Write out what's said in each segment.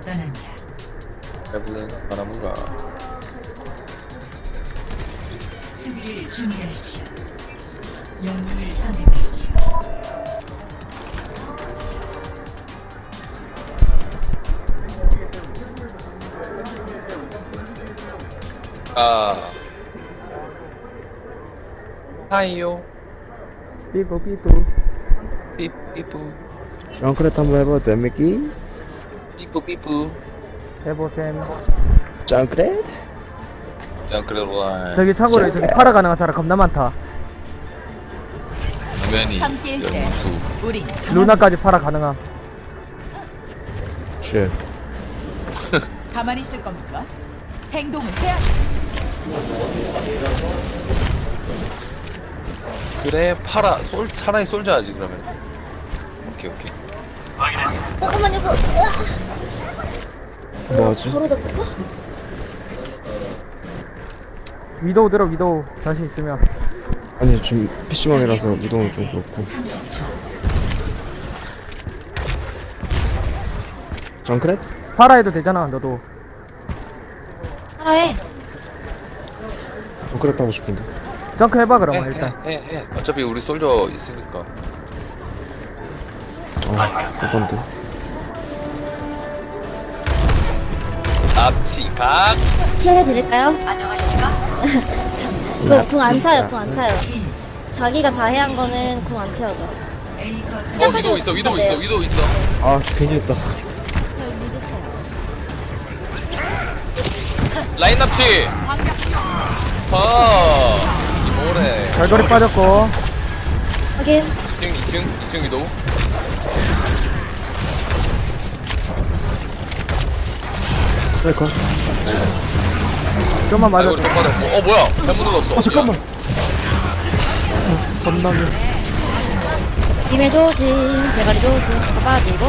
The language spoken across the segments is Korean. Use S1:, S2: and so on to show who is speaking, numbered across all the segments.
S1: 떠납니다.
S2: 에블린 바라문가
S1: 수비를 준비하십시오. 영웅을 선택하십시오.
S2: 아 하이요
S3: 삐꾸 삐꾸
S2: 삐삐뿌
S4: 랑크렛 한번 해봐도 됩니까?
S2: 삐뿌 삐뿌
S3: 해보셈.
S4: 짱크렛?
S2: 야 그래도
S3: 저기 참고로 저기 팔아 가능한 사람 겁나 많다.
S2: 당연히
S1: 함께일 때.
S2: 연수.
S1: 우리
S3: 루나까지 팔아 가능함.
S4: 쉣
S1: 가만히 있을 겁니까? 행동을 해야
S2: 그래 팔아. 솔 차라리 솔져야지 그러면. 오케이 오케이.
S5: 잠깐만요, 그,
S4: 뭐하지?
S5: 바로 잡혔어?
S3: 위도우 들어 위도우 자신 있으면
S4: 아니 지금 PC방이라서 이동은 좀 그렇고
S1: 30초.
S4: 짱크렛?
S3: 팔아 해도 되잖아 너도
S5: 하라해.
S4: 짱크렛 하고 싶은데
S3: 정크 해봐 그러면 일단
S2: 해해해 어차피 우리 솔져 있으니까
S4: 아 그건데
S2: 납치
S5: 각킬 해드릴까요? 이거 궁안 차요, 궁 안 차요. 자기가 자해한 거는 궁 안 채워져.
S2: 어 위도 있어 위도 있어 위도 있어
S4: 아 괜히 했다
S5: 절 믿으세요.
S2: 라인 납치 아 이모래
S3: 별거리 빠졌고
S5: 확인.
S2: 2층 2층 2층 위도
S4: 셀컷
S3: 좀만
S2: 아이고
S3: 맞아
S2: 좀 빠졌고 어 뭐야? 잘못 눌렀어.
S4: 어 잠깐만.
S3: 겁나게.
S5: 님의 조심, 대가리 조심. 다 빠지고.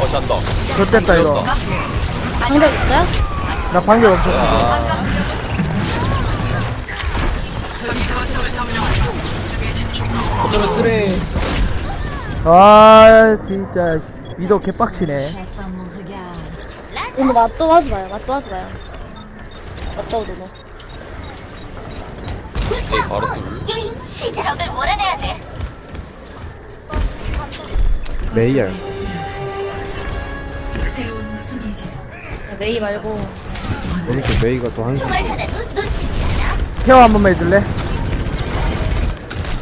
S2: 어 잔다.
S3: 좋됐다 이거.
S5: 방벽 있어요?
S3: 나 방금 없었어 아 진짜 위도우 개빡치네
S5: 오늘 맛도 하지 마요, 맛도 하지 마요. 맛도 누노.
S2: 오케이 바로 둘
S5: 시작을 몰아내야 돼.
S4: 메이알
S1: 새로운 수비 지점.
S5: 메이 말고.
S4: 오늘 또 메이가 또 한숨
S3: 케어 한 번만 해줄래?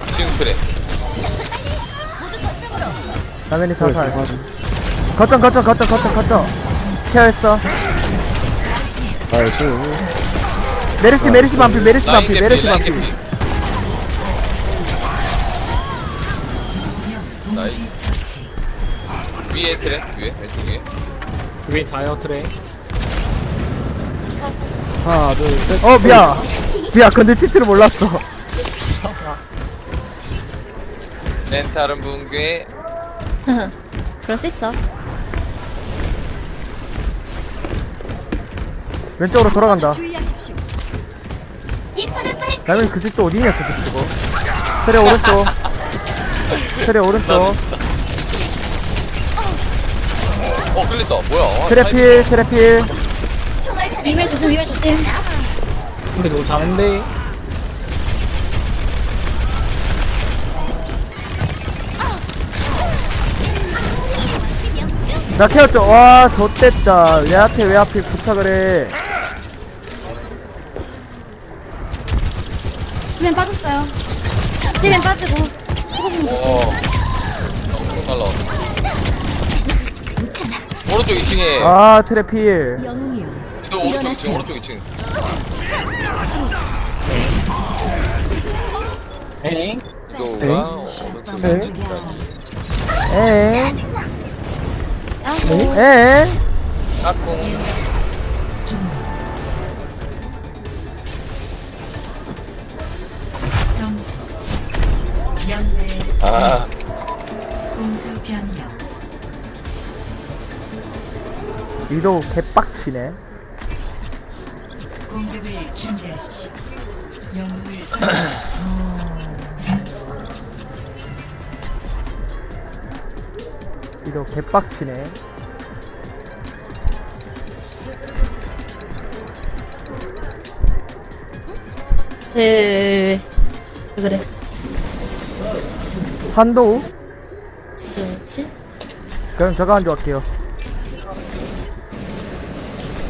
S2: 2층 그래
S4: 그래
S3: 사살 거점 거점 거점 거점 거점 케어했어.
S4: 나이스.
S3: 메르시 메르시 반피 메르시 반피 메르시
S2: 라인
S3: 반피.
S2: 개피 나이스. 위에 트랙 위에 왼쪽에.
S6: 위에 자요 트레.
S4: 하나 둘셋.
S3: 어 미안 미안 근데 치트를 몰랐어.
S2: 렌탈은 붕괴.
S5: 그럴 수 있어.
S3: 왼쪽으로 돌아간다. 당연히 그 집도 어디냐 그집 저거 트레 오른쪽. 트레 오른쪽.
S2: 어 끌렸다. 뭐야?
S3: 트레 필 트레 필.
S5: 님의 조심, 님의 조심.
S6: 근데 너무 잘했는데?
S3: 나 케어줘 와 좋댔다 왜 앞에 왜 앞에 부탁을 해
S5: 힘맨 빠졌어요. 힘맨 빠지고. 조심.
S2: 어 오른쪽 2층에
S3: 아 트레 필
S1: 영웅이여.
S2: 또 오른쪽 2층 오른쪽 2층
S6: 에잉
S2: 이거가 오른쪽
S4: 네.
S2: 2층
S3: 에엥
S5: 아이고.
S3: 에엥
S2: 까꿍 아
S1: 공수 변경.
S3: 위도우 개빡치네
S1: 공격을 준비하십시오. 영웅을 선택.
S3: 이거 개빡치네.
S5: 왜 왜 왜 왜 왜 그래
S3: 한도우?
S5: 지저였지?
S3: 그럼 저거 한조 할게요.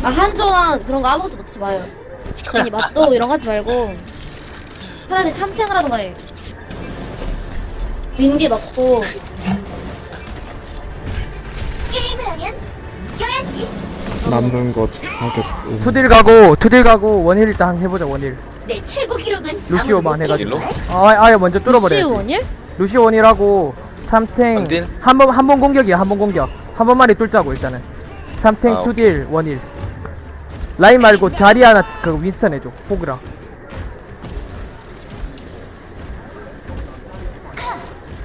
S5: 아 한조랑 그런 거 아무것도 넣지 마요 아니 맛도 이런 거 하지 말고 차라리 삼탱을 하던가 해 윈기 넣고
S7: 게임을 하면 이겨야지.
S4: 남는 것 하겠고.
S3: 투딜 가고, 투딜 가고, 원힐 일단 해보자, 원힐.
S7: 내 최고 기록은
S3: 루시오만
S7: 아무도 못
S3: 해가지고.
S7: 깨는
S3: 아, 아예 먼저 뚫어버려.
S5: 루시 원일?
S3: 루시오 원이라고 삼탱
S2: 원딜?
S3: 한번 한 번 공격이야 한 번 공격. 한 번만에 뚫자고 일단은. 삼탱
S2: 아,
S3: 투딜 원일. 라인 말고 자리 하나 그 윈스턴 해줘 호그랑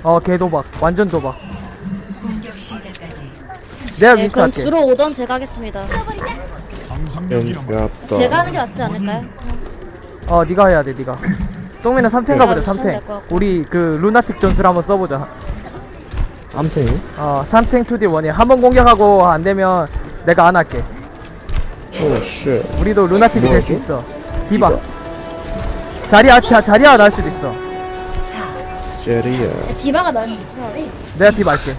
S3: 어 개도박 완전 도박.
S1: 공격 시작까지
S3: 내가
S5: 네
S3: 윈스턴
S5: 그럼
S3: 할게
S5: 주로 오던 제가 하겠습니다.
S4: 연기였다.
S5: 제가 하는 게 낫지 않을까요?
S3: 어 니가 해야 돼 니가 똥미는 삼탱 가보자
S5: 루시오
S3: 삼탱
S5: 될것 같고.
S3: 우리 그 루나틱 전술 한번 써보자
S4: 삼탱이?
S3: 어 삼탱 투딜 원일 한번 공격하고 안 되면 내가 안 할게
S4: 오, 쉣.
S3: 우리도 루나틱이 될 수
S4: 뭐하지?
S3: 있어. 디바. 자리야, 자, 자리야 나을 수도 있어.
S1: 4
S4: 제리야.
S5: 디바가 나은 차라리
S3: 내가 디바 할게.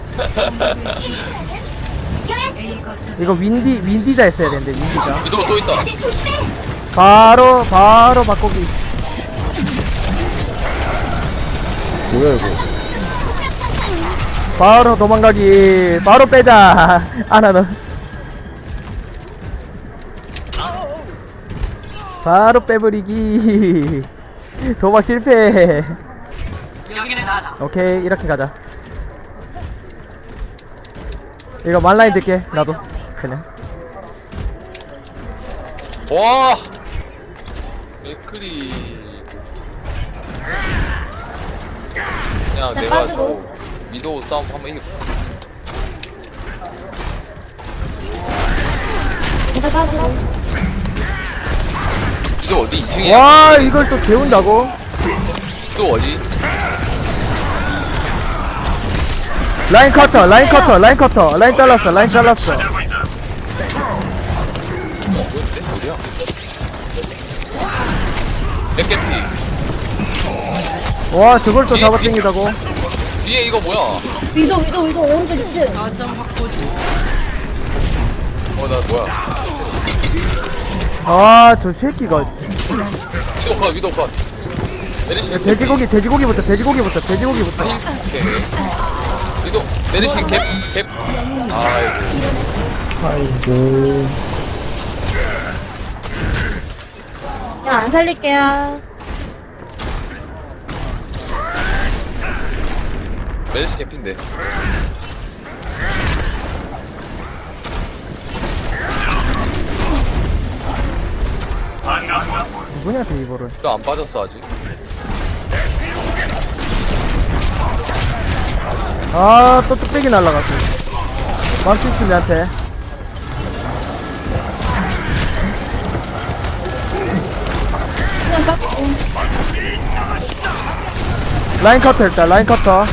S3: 이거 윈디, 윈디자 했어야 되는데, 윈디자.
S2: 위도 또 있다.
S3: 바로, 바로 바꾸기.
S4: 뭐야, 이거.
S3: 바로 도망가기. 바로 빼자. 아나 너. 바로 빼버리기. 도박 실패. 오케이, 이렇게 가자. 이거 말라인 듣게, 나도. 그냥.
S2: 와. 맥크리. 그냥
S5: 네,
S2: 내가 저
S5: 빠지고.
S2: 위도 싸움 한번 이겨.
S5: 일단 빠지고
S2: 위도 어디 2층이야?
S3: 와, 이걸 또 개운다고?
S2: 또 어디?
S3: 라인 커터, 라인 커터, 라인 커터, 라인 잘랐어, 라인 잘랐어.
S2: 어디야? 맥개피.
S3: 와, 저걸 또 잡아당기다고?
S2: 뒤에 이거 뭐야?
S5: 위도 위도 위도 오른쪽 있지?
S2: 어, 나 뭐야?
S3: 아, 저 새끼가.
S2: 위도 컷, 위도 컷. 메리시
S3: 돼지고기, 돼지고기부터, 돼지고기부터, 돼지고기부터.
S2: 오케이. 위도 메리시 캡, 캡. 아이고.
S5: 그냥 안 살릴게요
S2: 메리시 캡인데.
S3: 누구냐, 데이버를.
S2: 또 안 빠졌어 아직.
S3: 아, 또 뚝배기 날라갔어. 망치스 내한테.
S5: 빠지고
S3: 라인 커터 일단, 라인 커터.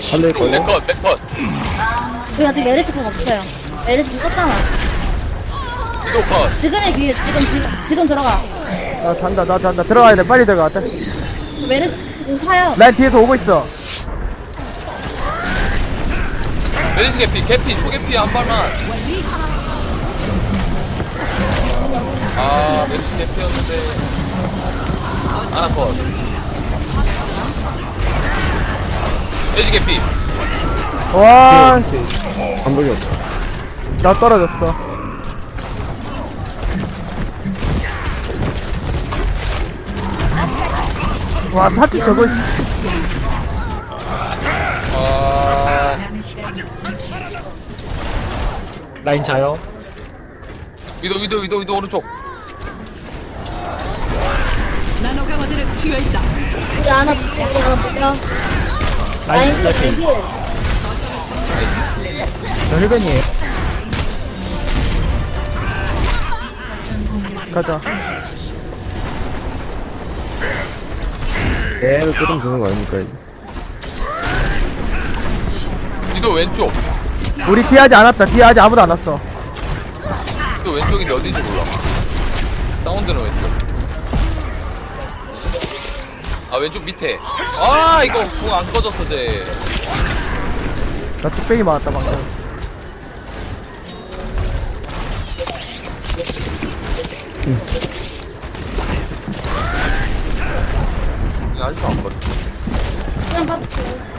S4: 살릴 거야?
S2: 맥컷, 맥컷.
S5: 우리 아직 메르시폰 없어요 메르시폰 떴잖아
S2: 위도 컷.
S5: 지금의 기회 지금 지금 지금 들어가
S3: 나 잔다, 나 잔다. 들어가야 돼, 빨리 들어가.
S5: 메르시폰 차요
S3: 뒤에서 오고 있어.
S2: 메리시 캡피, 캡피, 초캡피 한 발만. 아, 메리시 캡피였는데. 하나 컷. 메리시 캡피.
S3: 와,
S4: 감독이 없다.
S3: 나 떨어졌어. 와, 사치 저거.
S2: 아,
S1: 남은 시간 60초
S6: 라인 자요.
S2: 위도, 위도, 위도, 위도, 오른쪽.
S5: 우리 하나 볼게요 하나 볼게요
S6: 라
S5: 라인.
S3: 힐저 힐벤이에요. 가자.
S4: 얘를 끄면 되는 거 아닙니까, 이거?
S2: 위도 왼쪽.
S3: 우리 왔다. 뒤에 아직 아무도 안 왔어.
S2: 위도 왼쪽인데 어딘지 몰라. 사운드는 왼쪽. 아 왼쪽 밑에. 아 이거 궁안 꺼졌어 쟤.
S3: 나 뚝배기 맞았다 방금.
S2: 이거 아직도 안 꺼졌어.
S5: 그냥 빠졌어요.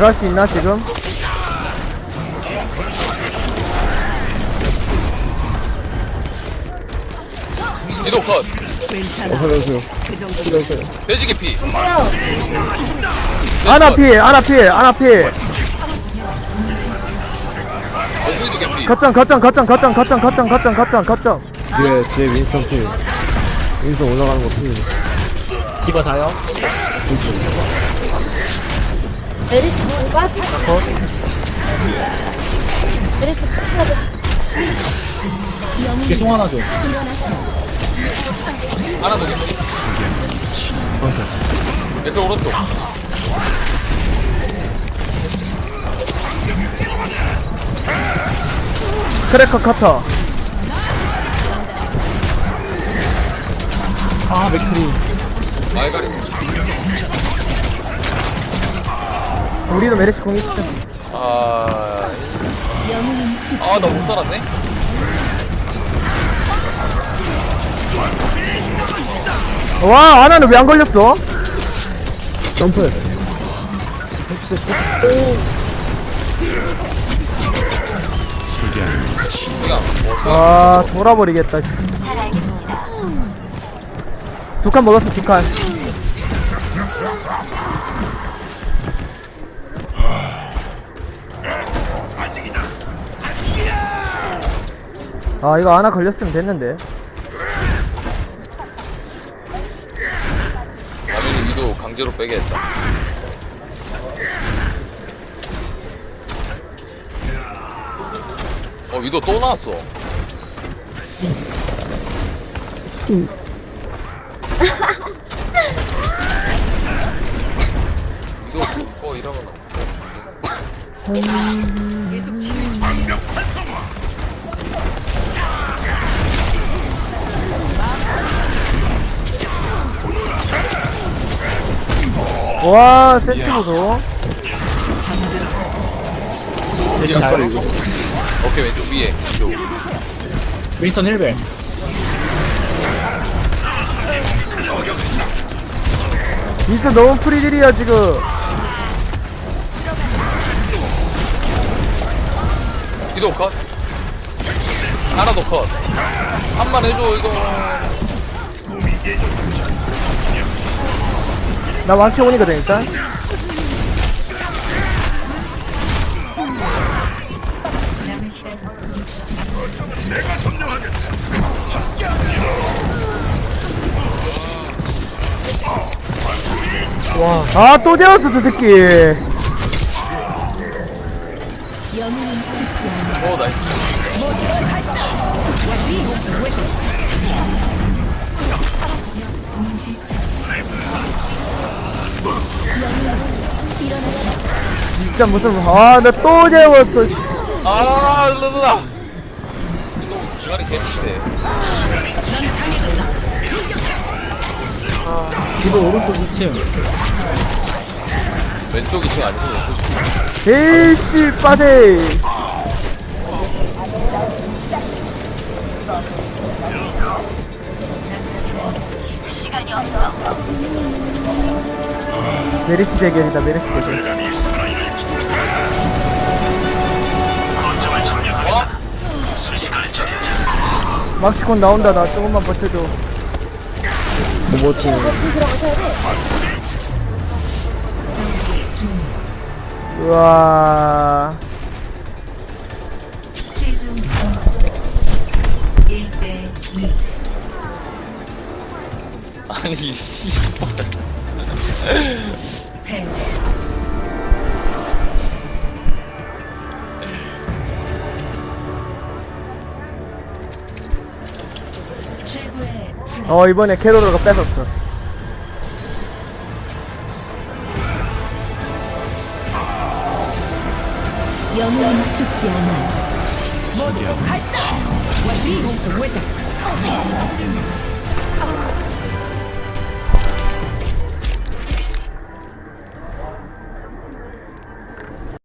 S3: 들어갈 수 있나 지금?
S2: 위도 컷.
S4: 어, 살려주세요. 살려주세요.
S2: 돼지 개피.
S3: 아나 필, 아나 필, 아나 필.
S2: 개피.
S3: 거점, 거점, 거점, 거점, 거점, 거점, 거점, 거점, 거점.
S4: 뒤에, 뒤에 윈스턴 필. 윈스턴 올라가는 거 필.
S6: 디바 자요
S5: 메리스 공 빠지고. 메리스 빠지고.
S6: 뒤에 송 하나 줘
S2: 하나 더 개피. 왼쪽 오른쪽.
S3: 크래커 커터.
S6: 아 맥크리
S2: 알가리.
S3: 우리도 메리츠 공 있어.
S2: 아. 아, 나 못 살았네?
S3: 와, 아나는 왜 안 걸렸어?
S4: 점프.
S3: 와, 돌아버리겠다. 두 칸 먹었어, 두 칸. 아, 이거 하나 걸렸으면 됐는데.
S2: 라면이 위도 강제로 빼게 했다. 어, 위도 또 나왔어. 위도 어 이러면
S3: 와, 센트 보소.
S6: 돼지 자요
S2: 오케이 왼쪽 위에 왼쪽.
S6: 윈스턴 힐벨
S3: 미스 너무 프리딜이야, 지금.
S2: 위도 컷. 하나 더 컷. 한만 해줘 이거.
S3: 나 왕치 온이거든, 일단.
S1: 60초.
S3: 아, 또 되었어, 저 새끼.
S2: 어 나이스.
S3: 진짜 무슨, 아, 나 또 재웠어.
S2: 아 중간에 개피인데.
S6: 디바 오른쪽 2층
S2: 왼쪽 2층 아니고.
S3: 에이씨, 빠세.
S7: 시간이 없어.
S3: 메리시 대결이다, 메리시 대결. 막시콘 나온다, 나 조금만 버텨줘.
S4: 로봇
S3: 우와.
S1: 최종 점수 1대 2.
S2: 아니 이.
S3: 어 이번에 캐로르가 뺏었어
S1: 영웅은 죽지 않아.